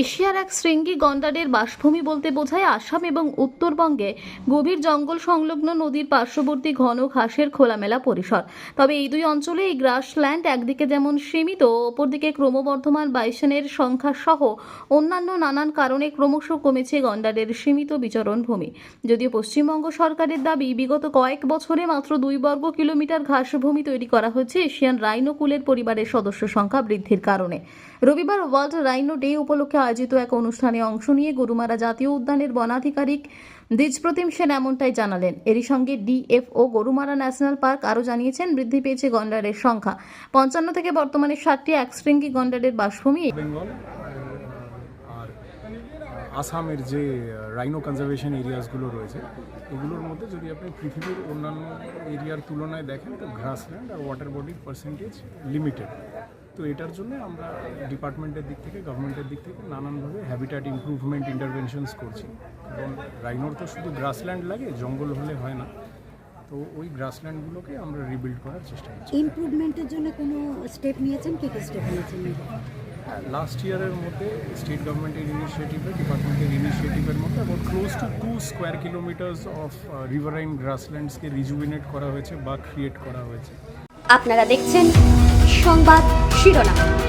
এশিয়ার এক শৃঙ্গি গন্ডারের বাসভূমি বলতে বোঝায় আসাম এবং উত্তরবঙ্গে গভীর জঙ্গল সংলগ্ন নদীর পার্শ্ববর্তী ঘন ঘাসের খোলামেলা পরিসর। তবে এই দুই অঞ্চলে এই গ্রাসল্যান্ড একদিকে যেমন সীমিত, অপরদিকে ক্রমবর্ধমান বাইসনের সংখ্যা সহ অন্যান্য নানান কারণে ক্রমশ কমেছে গন্ডারের সীমিত বিচরণ ভূমি। যদিও পশ্চিমবঙ্গ সরকারের দাবি, বিগত কয়েক বছরে মাত্র দুই বর্গ কিলোমিটার ঘাসভূমি তৈরি করা হয়েছে এশিয়ান রাইনোকুলের পরিবারের সদস্য সংখ্যা বৃদ্ধির কারণে। রবিবার ওয়ার্ল্ড রাইনো ডে উপলক্ষে আয়োজিত এক অনুষ্ঠানে অংশ নিয়ে গরুমারা জাতীয় উদ্যানের বনাধিকারিক দ্বিজপ্রতিম সেন এমনটাই জানালেন। এরই সঙ্গে ডিএফও গরুমারা ন্যাশনাল পার্ক আরও জানিয়েছেন, বৃদ্ধি পেয়েছে গন্ডারের সংখ্যা। পঞ্চান্ন থেকে বর্তমানে ষাটটি একশৃঙ্গি গন্ডারের বাসভূমি। আসামের যে রাইনো কনজারভেশন এরিয়াসগুলো রয়েছে, এগুলোর মধ্যে যদি আপনি পৃথিবীর অন্যান্য এরিয়ার তুলনায় দেখেন, তো গ্রাসল্যান্ড আর ওয়াটার বডির পার্সেন্টেজ লিমিটেড তো এটার জন্য আমরা ডিপার্টমেন্টের দিক থেকে গভর্নমেন্টের দিক থেকে নানানভাবে হ্যাবিটাট ইমপ্রুভমেন্ট ইন্টারভেনশনস করছি। কারণ রাইনোর তো শুধু গ্রাসল্যান্ড লাগে জঙ্গল হলে হয় না। তো ওই গ্রাসল্যান্ডগুলোকে আমরা রিবিল্ড করার চেষ্টা করছি। ইমপ্রুভমেন্টের জন্য কোনো স্টেপ নিয়েছেন? কি কি স্টেপ নিয়েছেন? লাস্ট ইয়ারের মধ্যে স্টেট গভর্নমেন্টের ইনিশিয়েটিভে ডিপার্টমেন্টের ইনিশিয়েটিভের মধ্যে about close to two square kilometres of riverine গ্রাসল্যান্ডসকে rejuvenate করা হয়েছে বা ক্রিয়েট করা হয়েছে। আপনারা দেখছেন সংবাদ শিরোনাম।